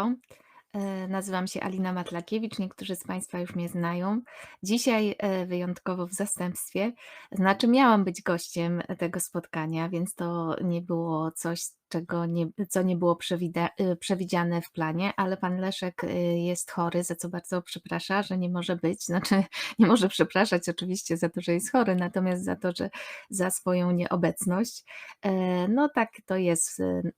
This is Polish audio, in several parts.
Państwo. E, nazywam się Alina Matlakiewicz, niektórzy z państwa już mnie znają. Dzisiaj, e, wyjątkowo w zastępstwie, znaczy miałam być gościem tego spotkania, więc to nie było coś, czego nie co nie było y, przewidziane w planie, ale pan Leszek, y, jest chory, za co bardzo przeprasza, że nie może być. Znaczy, nie może przepraszać oczywiście za to, że jest chory, natomiast za to, że za swoją nieobecność. E, no tak to jest, y,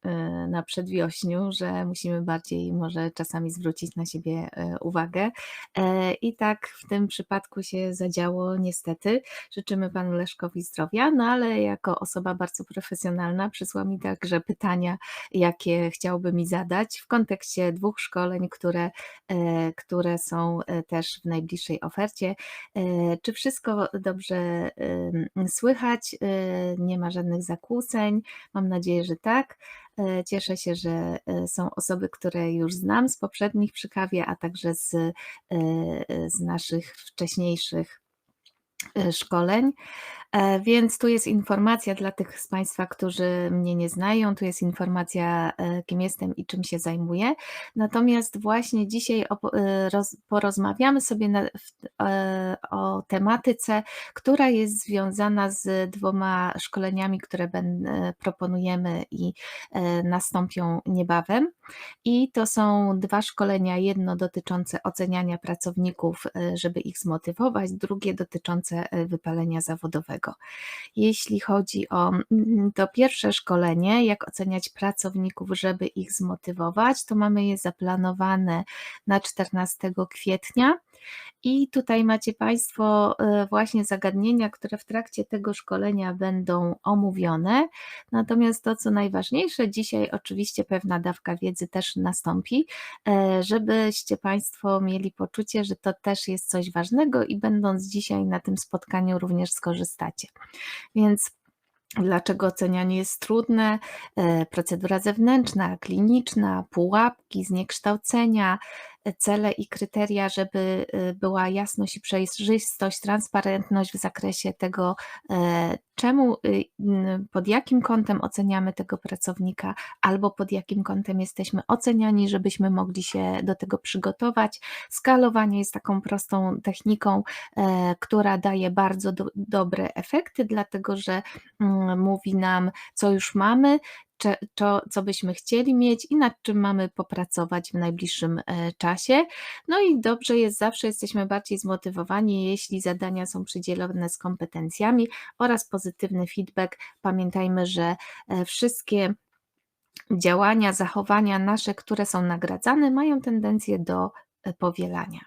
na przedwiośniu, że musimy bardziej może czasami zwrócić na siebie, uwagę. E, I tak w tym przypadku się zadziało niestety. Życzymy panu Leszkowi zdrowia, no ale jako osoba bardzo profesjonalna przysłał mi także pytania, jakie chciałby mi zadać w kontekście dwóch szkoleń, które, e, które są też w najbliższej ofercie. Czy wszystko dobrze, słychać? Nie ma żadnych zakłóceń? Mam nadzieję, że tak. Cieszę się, że są osoby, które już znam z poprzednich przy kawie, a także z, z naszych wcześniejszych szkoleń. E, więc tu jest informacja dla tych z państwa, którzy mnie nie znają, tu jest informacja, e, kim jestem i czym się zajmuję. Natomiast właśnie dzisiaj e, porozmawiamy sobie o tematyce, która jest związana z dwoma szkoleniami, które proponujemy i nastąpią niebawem. I to są dwa szkolenia, jedno dotyczące oceniania pracowników, żeby ich zmotywować, drugie dotyczące wypalenia zawodowego. Jeśli chodzi o mm, to pierwsze szkolenie, jak oceniać pracowników, żeby ich zmotywować, to mamy je zaplanowane na 14 kwietnia. I tutaj macie Państwo e, właśnie zagadnienia, które w trakcie tego szkolenia będą omówione. Natomiast to, co najważniejsze, dzisiaj oczywiście pewna dawka wiedzy też nastąpi, e, żebyście Państwo mieli poczucie, że to też jest coś ważnego i będąc dzisiaj na tym spotkaniu również skorzystacie. Więc Dlaczego ocenianie jest trudne? E, procedura zewnętrzna, kliniczna, pułapki, zniekształcenia, cele i kryteria, żeby y, była jasność i przejrzystość, transparentność w zakresie tego, e, czemu, y, pod jakim kątem oceniamy tego pracownika, albo pod jakim kątem jesteśmy oceniani, żebyśmy mogli się do tego przygotować. Skalowanie jest taką prostą techniką, e, która daje bardzo do, dobre efekty, dlatego że mm, mówi nam, co już mamy, co, co byśmy chcieli mieć i nad czym mamy popracować w najbliższym e, czasie. No i dobrze jest, zawsze jesteśmy bardziej zmotywowani, jeśli zadania są przydzielone z kompetencjami oraz pozytywny feedback. Pamiętajmy, że e, wszystkie działania, zachowania nasze, które są nagradzane, mają tendencję do powielania.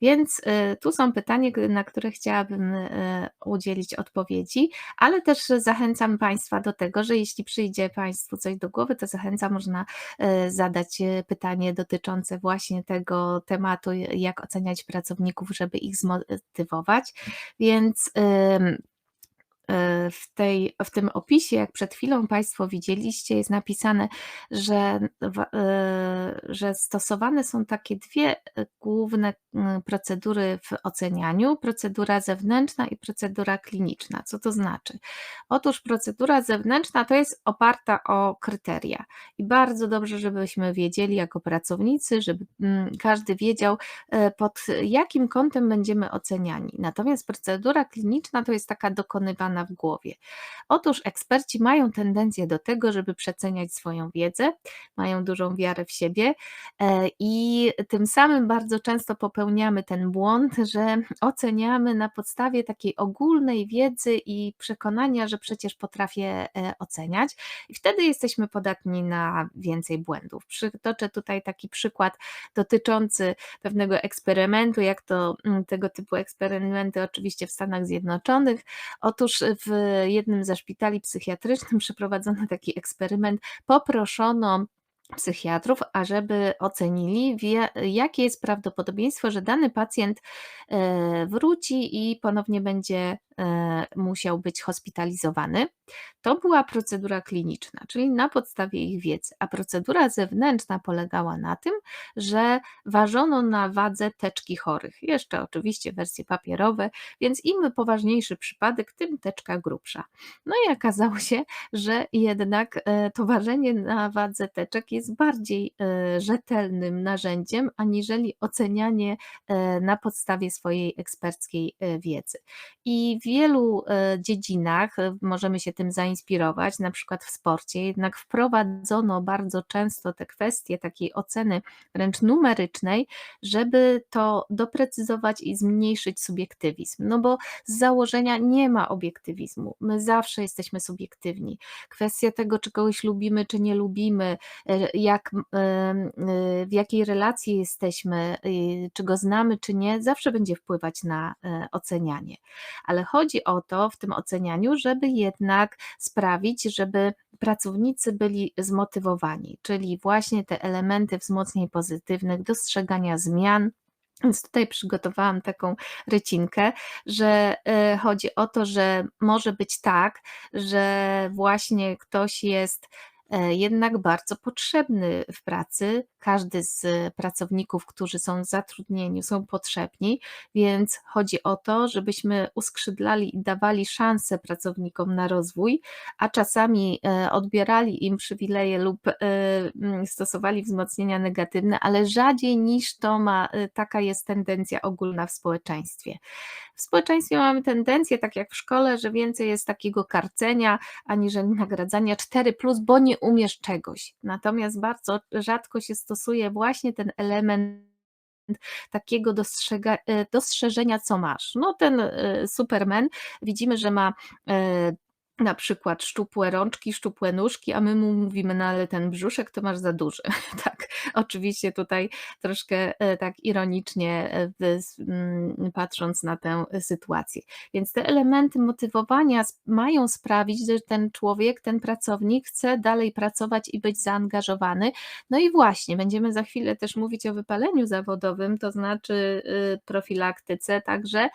Więc e, tu są pytania, na które chciałabym e, udzielić odpowiedzi, ale też zachęcam Państwa do tego, że jeśli przyjdzie Państwu coś do głowy, to zachęcam, można zadać pytanie dotyczące właśnie tego tematu, jak oceniać pracowników, żeby ich zmotywować. Więc w, tej, w tym opisie, jak przed chwilą Państwo widzieliście, jest napisane, że, e, że stosowane są takie dwie e, główne procedury w ocenianiu: procedura zewnętrzna i procedura kliniczna. Co to znaczy? Otóż procedura zewnętrzna to jest oparta o kryteria i bardzo dobrze, żebyśmy wiedzieli jako pracownicy, żeby każdy wiedział, e, pod jakim kątem będziemy oceniani. Natomiast procedura kliniczna to jest taka dokonywana w głowie. Otóż eksperci mają tendencję do tego, żeby przeceniać swoją wiedzę, mają dużą wiarę w siebie e, i tym samym bardzo często popełniamy ten błąd, że oceniamy na podstawie takiej ogólnej wiedzy i przekonania, że przecież potrafię e, oceniać, i wtedy jesteśmy podatni na więcej błędów. Przytoczę tutaj taki przykład dotyczący pewnego eksperymentu, jak to mm, tego typu eksperymenty oczywiście w Stanach Zjednoczonych. Otóż w jednym ze szpitali psychiatrycznym przeprowadzono taki eksperyment. Poproszono psychiatrów, ażeby ocenili, jakie jest prawdopodobieństwo, że dany pacjent e, wróci i ponownie będzie musiał być hospitalizowany, to była procedura kliniczna, czyli na podstawie ich wiedzy, a procedura zewnętrzna polegała na tym, że ważono na wadze teczki chorych. Jeszcze oczywiście wersje papierowe, więc im poważniejszy przypadek, tym teczka grubsza. No i okazało się, że jednak e, to ważenie na wadze teczek jest bardziej e, rzetelnym narzędziem, aniżeli ocenianie e, na podstawie swojej eksperckiej wiedzy. I wielu dziedzinach możemy się tym zainspirować, na przykład w sporcie, jednak wprowadzono bardzo często te kwestie takiej oceny wręcz numerycznej, żeby to doprecyzować i zmniejszyć subiektywizm. No bo z założenia nie ma obiektywizmu. My zawsze jesteśmy subiektywni. Kwestia tego, czy kogoś lubimy, czy nie lubimy, e, jak, e, e, w jakiej relacji jesteśmy, czy go znamy, czy nie, zawsze będzie wpływać na ocenianie. Ale o to w tym ocenianiu, żeby jednak sprawić, żeby pracownicy byli zmotywowani, czyli właśnie te elementy wzmocnień pozytywnych, dostrzegania zmian. Więc tutaj przygotowałam taką rycinkę, że chodzi o to, że może być tak, że właśnie ktoś jest E, jednak bardzo potrzebny w pracy. Każdy z pracowników, którzy są zatrudnieni, są potrzebni, więc chodzi o to, żebyśmy uskrzydlali i dawali szansę pracownikom na rozwój, a czasami e, odbierali im przywileje lub e, mm, stosowali wzmocnienia negatywne, ale rzadziej niż to ma, taka jest tendencja ogólna w społeczeństwie. W społeczeństwie mamy tendencję, tak jak w szkole, że więcej jest takiego karcenia, aniżeli nagradzania 4, bo nie umiesz czegoś. Natomiast bardzo rzadko się stosuje właśnie ten element takiego dostrzega, e, dostrzeżenia, co masz. No ten e, Superman widzimy, że ma e, na przykład szczupłe rączki, szczupłe nóżki, a my mu mówimy, no ale ten brzuszek to masz za duży. tak, oczywiście tutaj troszkę e, tak ironicznie e, mm, patrząc na tę sytuację. Więc te elementy motywowania mają sprawić, że ten człowiek, ten pracownik chce dalej pracować i być zaangażowany. No i właśnie, będziemy za chwilę też mówić o wypaleniu zawodowym, to znaczy y, profilaktyce, także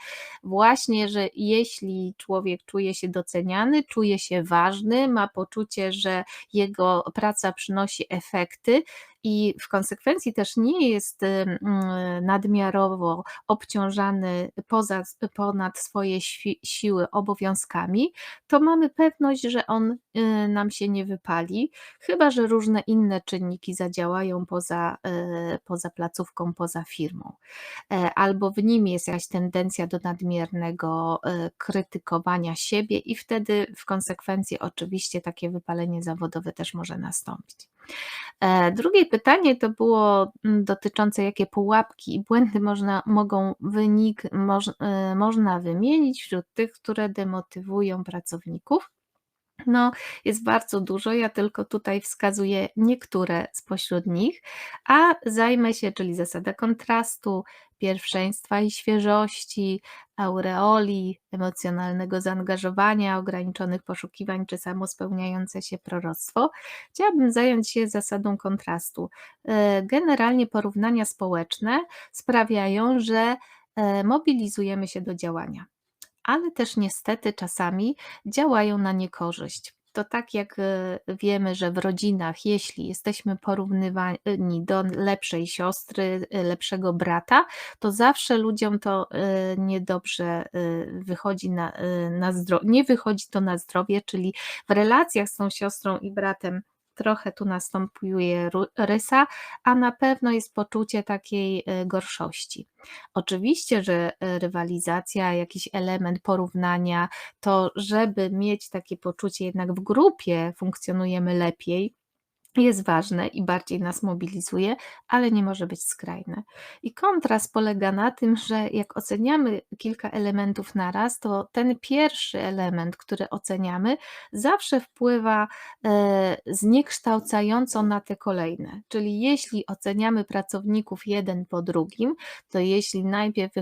właśnie, że jeśli człowiek czuje się doceniany, czuje się ważny, ma poczucie, że jego praca przynosi efekty, i w konsekwencji też nie jest nadmiarowo obciążany poza, ponad swoje siły obowiązkami, to mamy pewność, że on y, nam się nie wypali, chyba że różne inne czynniki zadziałają poza, y, poza placówką, poza firmą. E, albo w nim jest jakaś tendencja do nadmiernego y, krytykowania siebie, i wtedy w konsekwencji oczywiście takie wypalenie zawodowe też może nastąpić. E, drugie pytanie to było mm, dotyczące, jakie pułapki i błędy można, mogą wynik, moż, e, można wymienić wśród tych, które demotywują pracowników. No, jest bardzo dużo, ja tylko tutaj wskazuję niektóre spośród nich, a zajmę się, czyli zasada kontrastu, pierwszeństwa i świeżości, aureoli, emocjonalnego zaangażowania, ograniczonych poszukiwań czy samospełniające się proroctwo. Chciałabym zająć się zasadą kontrastu. E, generalnie porównania społeczne sprawiają, że e, mobilizujemy się do działania ale też niestety czasami działają na niekorzyść. To tak jak e, wiemy, że w rodzinach, jeśli jesteśmy porównywani do lepszej siostry, e, lepszego brata, to zawsze ludziom to e, niedobrze wychodzi na, na zdrowie, nie wychodzi to na zdrowie, czyli w relacjach z tą siostrą i bratem trochę tu następuje rysa, a na pewno jest poczucie takiej e, gorszości. Oczywiście, że e, rywalizacja, jakiś element porównania, to żeby mieć takie poczucie, jednak w grupie funkcjonujemy lepiej, jest ważne i bardziej nas mobilizuje, ale nie może być skrajne. I kontrast polega na tym, że jak oceniamy kilka elementów naraz, to ten pierwszy element, który oceniamy, zawsze wpływa e, zniekształcająco na te kolejne. Czyli jeśli oceniamy pracowników jeden po drugim, to jeśli najpierw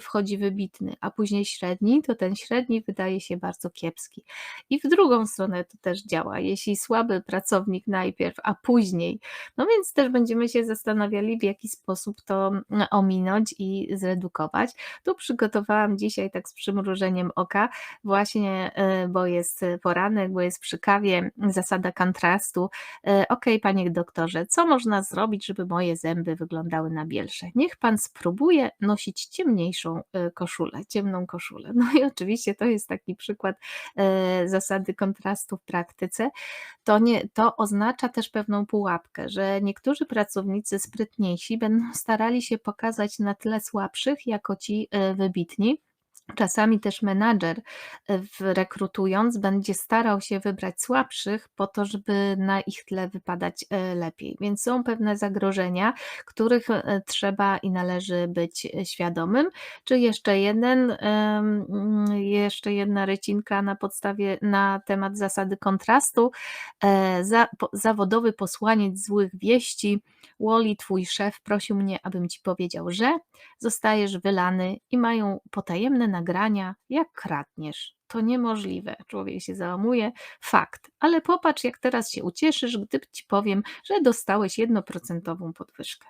wchodzi wybitny, a później średni, to ten średni wydaje się bardzo kiepski. I w drugą stronę to też działa. Jeśli słaby pracownik najpierw najpierw, a później. No więc też będziemy się zastanawiali, w jaki sposób to mm, ominąć i zredukować. Tu przygotowałam dzisiaj tak z przymrużeniem oka, właśnie, e, bo jest poranek, bo jest przy kawie, zasada kontrastu. E, ok, panie doktorze, co można zrobić, żeby moje zęby wyglądały na bielsze? Niech pan spróbuje nosić ciemniejszą e, koszulę, ciemną koszulę. No i oczywiście to jest taki przykład zasady kontrastu w praktyce. To, nie, to oznacza też pewną pułapkę, że niektórzy pracownicy sprytniejsi będą starali się pokazać na tle słabszych jako ci wybitni, Czasami też menadżer e, rekrutując będzie starał się wybrać słabszych po to, żeby na ich tle wypadać e, lepiej. Więc są pewne zagrożenia, których e, trzeba i należy być świadomym. Czy jeszcze jeden, jeszcze jedna rycinka na podstawie, na temat zasady kontrastu. Zawodowy posłaniec złych wieści, Wally, twój szef, prosił mnie, abym ci powiedział, że zostajesz wylany i mają potajemne nagrania, jak kradniesz. To niemożliwe. Człowiek się załamuje. Fakt. Ale popatrz, jak teraz się ucieszysz, gdy ci powiem, że dostałeś jednoprocentową podwyżkę.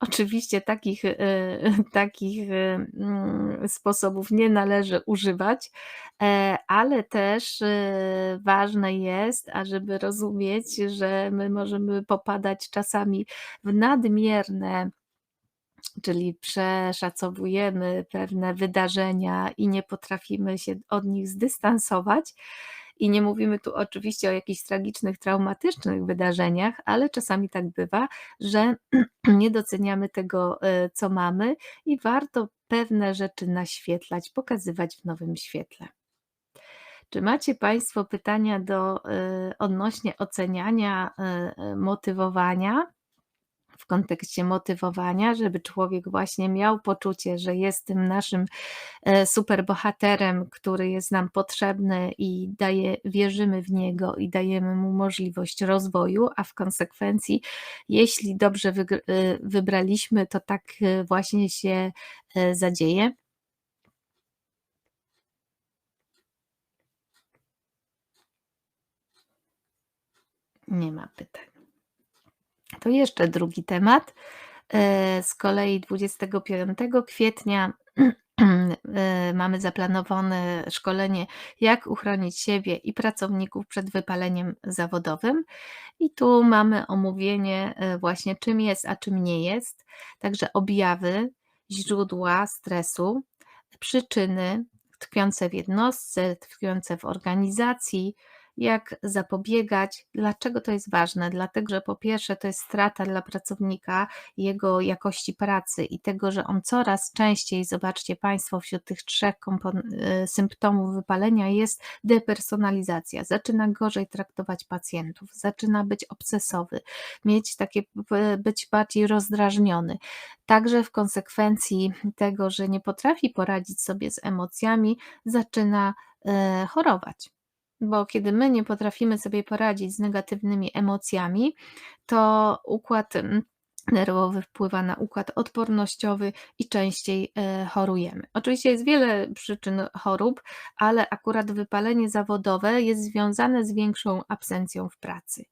Oczywiście takich, e, takich e, mm, sposobów nie należy używać, e, ale też ważne jest, ażeby rozumieć, że my możemy popadać czasami w nadmierne czyli przeszacowujemy pewne wydarzenia i nie potrafimy się od nich zdystansować. I nie mówimy tu oczywiście o jakichś tragicznych, traumatycznych wydarzeniach, ale czasami tak bywa, że nie doceniamy tego, e, co mamy i warto pewne rzeczy naświetlać, pokazywać w nowym świetle. Czy macie Państwo pytania do, e, odnośnie oceniania, e, motywowania? W kontekście motywowania, żeby człowiek właśnie miał poczucie, że jest tym naszym e, superbohaterem, który jest nam potrzebny i daje, wierzymy w niego i dajemy mu możliwość rozwoju, a w konsekwencji, jeśli dobrze e, wybraliśmy, to tak e, właśnie się zadzieje. Nie ma pytań. To jeszcze drugi temat. E, z kolei 25 kwietnia e, mamy zaplanowane szkolenie, jak uchronić siebie i pracowników przed wypaleniem zawodowym. I tu mamy omówienie e, właśnie, czym jest, a czym nie jest. Także objawy, źródła stresu, przyczyny tkwiące w jednostce, tkwiące w organizacji, jak zapobiegać. Dlaczego to jest ważne? Dlatego, że po pierwsze to jest strata dla pracownika, jego jakości pracy i tego, że on coraz częściej, zobaczcie Państwo, wśród tych trzech y, symptomów wypalenia jest depersonalizacja. Zaczyna gorzej traktować pacjentów, zaczyna być obsesowy, mieć takie, być bardziej rozdrażniony. Także w konsekwencji tego, że nie potrafi poradzić sobie z emocjami, zaczyna e, chorować bo kiedy my nie potrafimy sobie poradzić z negatywnymi emocjami, to układ mm, nerwowy wpływa na układ odpornościowy i częściej e, chorujemy. Oczywiście jest wiele przyczyn chorób, ale akurat wypalenie zawodowe jest związane z większą absencją w pracy.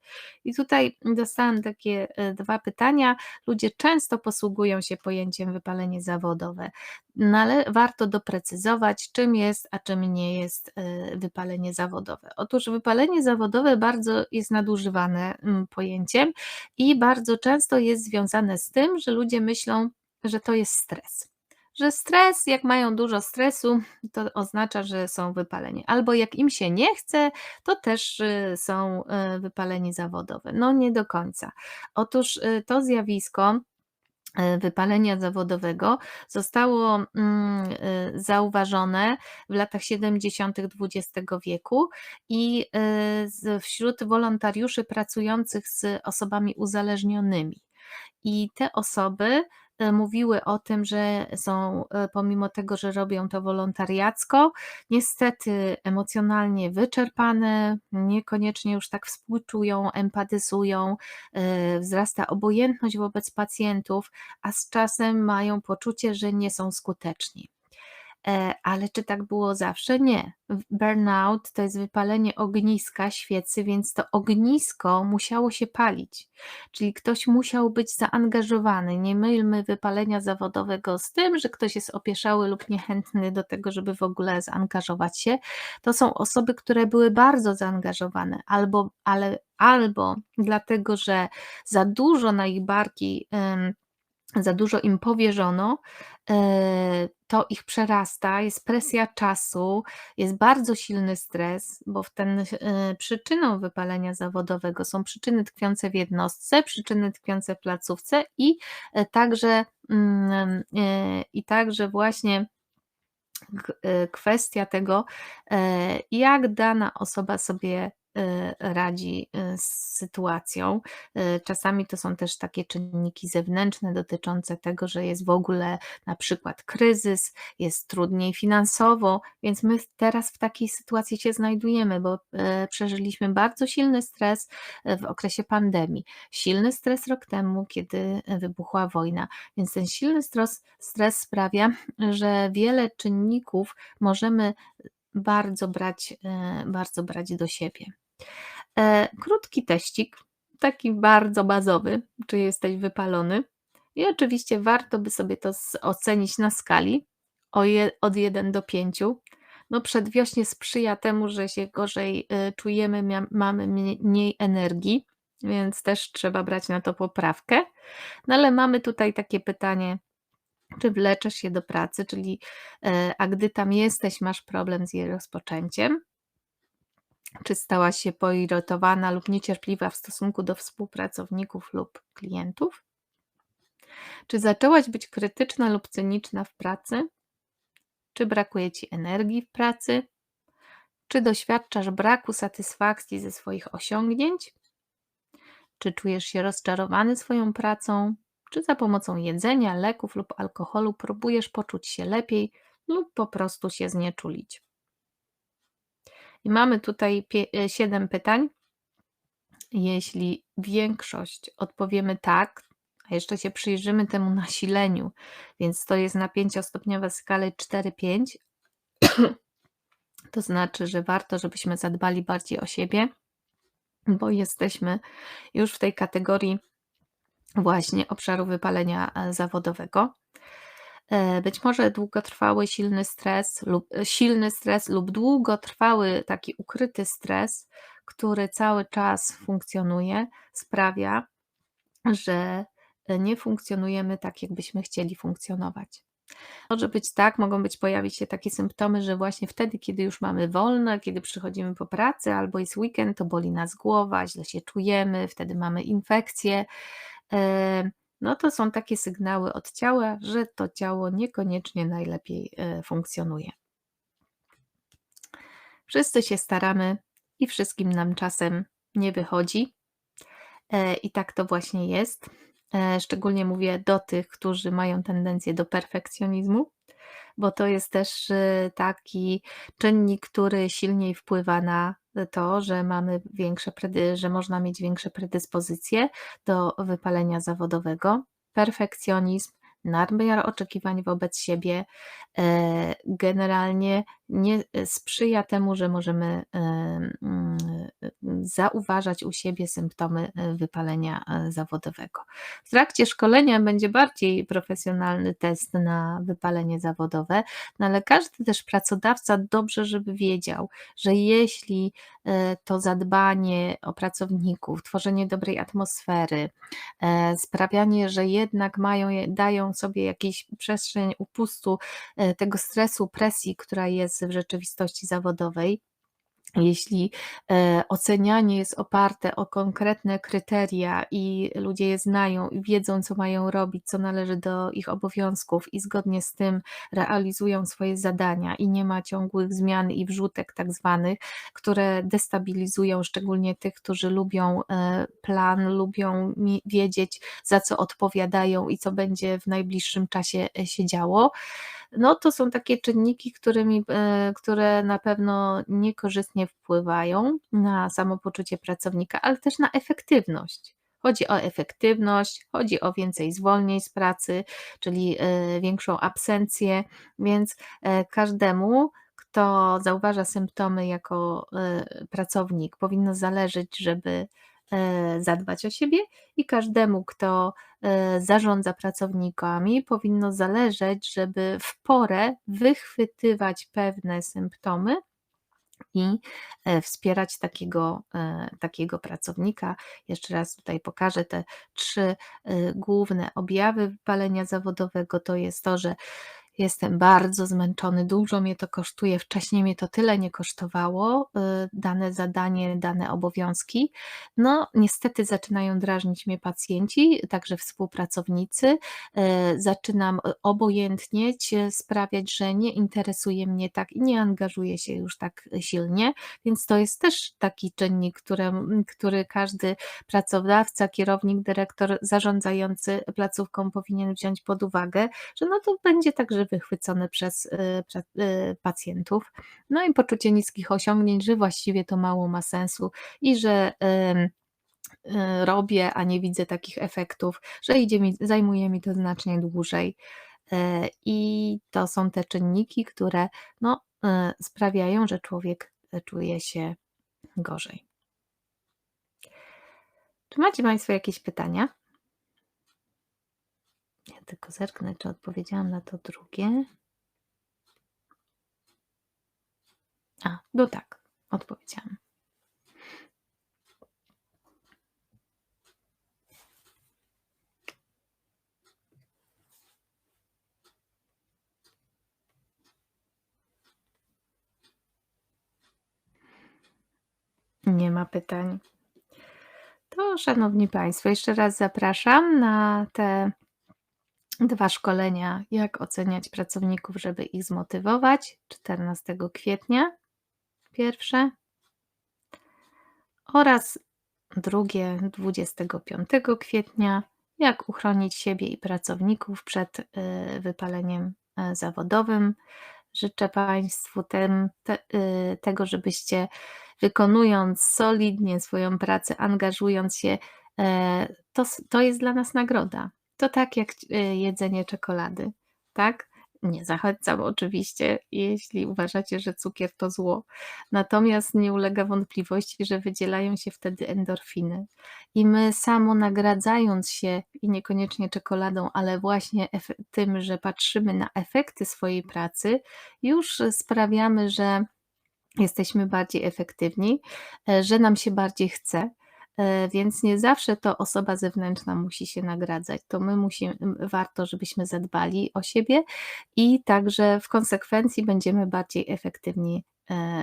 I tutaj dostałam takie e, dwa pytania. Ludzie często posługują się pojęciem wypalenie zawodowe, no ale warto doprecyzować, czym jest, a czym nie jest e, wypalenie zawodowe. Otóż wypalenie zawodowe bardzo jest nadużywane pojęciem i bardzo często jest związane związane z tym, że ludzie myślą, że to jest stres. Że stres, jak mają dużo stresu, to oznacza, że są wypaleni. Albo jak im się nie chce, to też y, są y, wypaleni zawodowe. No nie do końca. Otóż y, to zjawisko wypalenia zawodowego zostało mm, zauważone w latach 70. XX wieku i wśród wolontariuszy pracujących z osobami uzależnionymi. I te osoby e, mówiły o tym, że są, e, pomimo tego, że robią to wolontariacko, niestety emocjonalnie wyczerpane, niekoniecznie już tak współczują, empatyzują, e, wzrasta obojętność wobec pacjentów, a z czasem mają poczucie, że nie są skuteczni. E, ale czy tak było zawsze? Nie. Burnout to jest wypalenie ogniska świecy, więc to ognisko musiało się palić, czyli ktoś musiał być zaangażowany. Nie mylmy wypalenia zawodowego z tym, że ktoś jest opieszały lub niechętny do tego, żeby w ogóle zaangażować się. To są osoby, które były bardzo zaangażowane, albo, ale, albo dlatego, że za dużo na ich barki za dużo im powierzono, e, to ich przerasta, jest presja czasu, jest bardzo silny stres, bo w ten e, przyczyną wypalenia zawodowego są przyczyny tkwiące w jednostce, przyczyny tkwiące w placówce i e, także mm, i także właśnie kwestia tego, jak dana osoba sobie radzi y, z sytuacją. Y, czasami to są też takie czynniki zewnętrzne dotyczące tego, że jest w ogóle na przykład kryzys, jest trudniej finansowo, więc my teraz w takiej sytuacji się znajdujemy, bo przeżyliśmy bardzo silny stres w okresie pandemii, silny stres rok temu, kiedy wybuchła wojna, więc ten silny stres, stres sprawia, że wiele czynników możemy bardzo brać, bardzo brać do siebie. E, krótki teścik, taki bardzo bazowy, czy jesteś wypalony. I oczywiście warto by sobie to ocenić na skali od 1 do 5. No przedwiośnie sprzyja temu, że się gorzej e, czujemy, mamy mniej energii, więc też trzeba brać na to poprawkę. No ale mamy tutaj takie pytanie, czy wleczesz się do pracy, czyli e, a gdy tam jesteś, masz problem z jej rozpoczęciem. Czy stałaś się poirytowana lub niecierpliwa w stosunku do współpracowników lub klientów? Czy zaczęłaś być krytyczna lub cyniczna w pracy? Czy brakuje ci energii w pracy? Czy doświadczasz braku satysfakcji ze swoich osiągnięć? Czy czujesz się rozczarowany swoją pracą? Czy za pomocą jedzenia, leków lub alkoholu próbujesz poczuć się lepiej lub po prostu się znieczulić? I mamy tutaj 7 e, pytań. Jeśli większość odpowiemy tak, a jeszcze się przyjrzymy temu nasileniu, więc to jest na pięciostopniowa skala 4-5, to znaczy, że warto, żebyśmy zadbali bardziej o siebie, bo jesteśmy już w tej kategorii właśnie obszaru wypalenia e, zawodowego. E, być może długotrwały silny stres lub e, silny stres lub długotrwały taki ukryty stres, który cały czas funkcjonuje, sprawia, że e, nie funkcjonujemy tak, jakbyśmy chcieli funkcjonować. Może być tak, mogą być pojawić się takie symptomy, że właśnie wtedy, kiedy już mamy wolne, kiedy przychodzimy po pracy albo jest weekend, to boli nas głowa, źle się czujemy, wtedy mamy infekcje no to są takie sygnały od ciała, że to ciało niekoniecznie najlepiej e, funkcjonuje. Wszyscy się staramy i wszystkim nam czasem nie wychodzi. E, I tak to właśnie jest. E, szczególnie mówię do tych, którzy mają tendencję do perfekcjonizmu, bo to jest też taki czynnik, który silniej wpływa na to, że mamy większe, że można mieć większe predyspozycje do wypalenia zawodowego, perfekcjonizm, nadmiar oczekiwań wobec siebie e, generalnie nie e, sprzyja temu, że możemy e, mm, zauważać u siebie symptomy wypalenia zawodowego. W trakcie szkolenia będzie bardziej profesjonalny test na wypalenie zawodowe, no ale każdy też pracodawca dobrze, żeby wiedział, że jeśli to zadbanie o pracowników, tworzenie dobrej atmosfery, sprawianie, że jednak mają, dają sobie jakiś przestrzeń upustu tego stresu, presji, która jest w rzeczywistości zawodowej. Jeśli e, ocenianie jest oparte o konkretne kryteria i ludzie je znają i wiedzą, co mają robić, co należy do ich obowiązków, i zgodnie z tym realizują swoje zadania, i nie ma ciągłych zmian i wrzutek, tak zwanych, które destabilizują szczególnie tych, którzy lubią e, plan, lubią wiedzieć, za co odpowiadają i co będzie w najbliższym czasie e, się działo no to są takie czynniki, którymi, e, które na pewno niekorzystnie wpływają na samopoczucie pracownika, ale też na efektywność. Chodzi o efektywność, chodzi o więcej zwolnień z pracy, czyli, yy, większą absencję, więc, yy, każdemu, kto zauważa symptomy jako, pracownik, powinno zależeć, żeby, zadbać o siebie i każdemu, kto, yy, zarządza pracownikami, powinno zależeć, żeby w porę wychwytywać pewne symptomy i, yy, wspierać takiego, takiego pracownika. Jeszcze raz tutaj pokażę te 3, yy, główne objawy wypalenia zawodowego. To jest to, że jestem bardzo zmęczony, dużo mnie to kosztuje, wcześniej mnie to tyle nie kosztowało, yy, dane zadanie, dane obowiązki. No, niestety zaczynają drażnić mnie pacjenci, także współpracownicy. Yy, zaczynam, obojętnieć, sprawiać, że nie interesuje mnie tak i nie angażuję się już tak silnie, więc to jest też taki czynnik, którem który każdy pracodawca, kierownik, dyrektor zarządzający placówką powinien wziąć pod uwagę, że no to będzie także wychwycone przez, yy, prze yy, pacjentów. No i poczucie niskich osiągnięć, że właściwie to mało ma sensu i że, yy, robię, a nie widzę takich efektów, że idzie mi zajmuje mi to znacznie dłużej. Yy, I to są te czynniki, które no, sprawiają, że człowiek, yy, czuje się gorzej. Czy macie Państwo jakieś pytania? Ja tylko zerknę, czy odpowiedziałam na to drugie. A, no tak, odpowiedziałam. Nie ma pytań. To szanowni Państwo, jeszcze raz zapraszam na te 2 szkolenia, jak oceniać pracowników, żeby ich zmotywować. 14 kwietnia pierwsze oraz drugie 25 kwietnia, jak uchronić siebie i pracowników przed, yy, wypaleniem, yy, zawodowym. Życzę Państwu tem te yy, tego, żebyście wykonując solidnie swoją pracę, angażując się, yy, to to jest dla nas nagroda. To tak jak yy, jedzenie czekolady, tak? Nie zachęcam oczywiście, jeśli uważacie, że cukier to zło. Natomiast nie ulega wątpliwości, że wydzielają się wtedy endorfiny i my samonagradzając się i niekoniecznie czekoladą, ale właśnie tym, że patrzymy na efekty swojej pracy, już sprawiamy, że jesteśmy bardziej efektywni, yy, że nam się bardziej chce, więc nie zawsze to osoba zewnętrzna musi się nagradzać. To my musi m warto, żebyśmy zadbali o siebie i także w konsekwencji będziemy bardziej efektywni,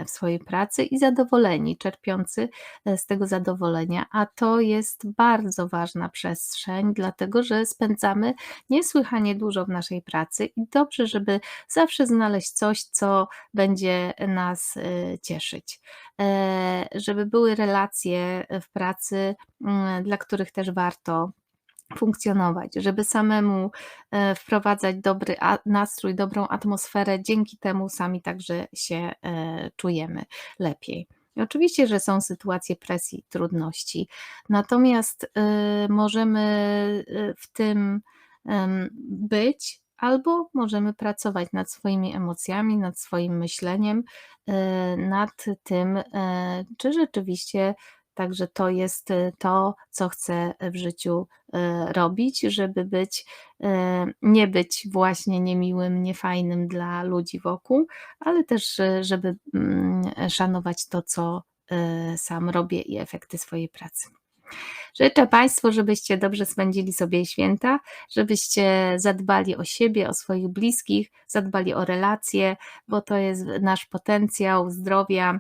w swojej pracy i zadowoleni, czerpiący, yy, z tego zadowolenia, a to jest bardzo ważna przestrzeń, dlatego że spędzamy niesłychanie dużo w naszej pracy i dobrze, żeby zawsze znaleźć coś, co będzie nas, yy, cieszyć. Żeby były relacje, w pracy, yy, dla których też warto funkcjonować, żeby samemu, yy, wprowadzać dobry nastrój, dobrą atmosferę, dzięki temu sami także się, yy, czujemy lepiej. I oczywiście, że są sytuacje presji, trudności, natomiast, yy, możemy, w tym, ym, być albo możemy pracować nad swoimi emocjami, nad swoim myśleniem, nad tym, czy rzeczywiście także to jest, yy, to, co chcę w życiu, yy, robić, żeby być, yy, nie być właśnie niemiłym, niefajnym dla ludzi wokół, ale też, żeby, mm, szanować to, co, sam robię i efekty swojej pracy. Życzę Państwu, żebyście dobrze spędzili sobie święta, żebyście zadbali o siebie, o swoich bliskich, zadbali o relacje, bo to jest nasz potencjał zdrowia,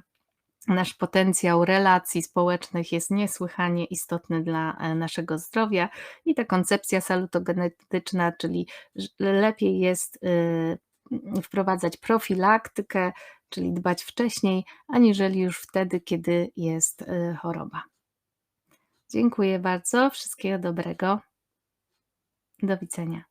nasz potencjał relacji społecznych jest niesłychanie istotny dla, yy, naszego zdrowia i ta koncepcja salutogenetyczna, czyli lepiej jest, yy, wprowadzać profilaktykę, czyli dbać wcześniej, aniżeli już wtedy, kiedy jest, yy, choroba. Dziękuję bardzo, wszystkiego dobrego. Do widzenia.